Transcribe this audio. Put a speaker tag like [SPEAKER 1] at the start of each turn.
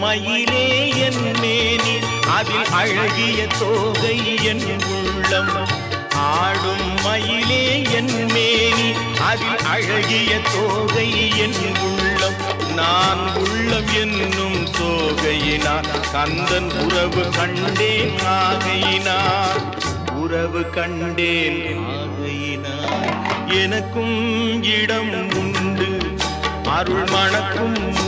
[SPEAKER 1] மயிலே என் மேனி அதில் அழகிய தோகை என் உள்ளம். ஆடும் மயிலே என் மேனி அதில் அழகிய தோகை என் உள்ளம். நான் உள்ளம் என்னும் தோகையினார் கந்தன் உறவு கண்டேன் ஆகையினார் உறவு கண்டேன் ஆகையினார் எனக்கும் இடம் உண்டு அருள் மணக்கும் முருக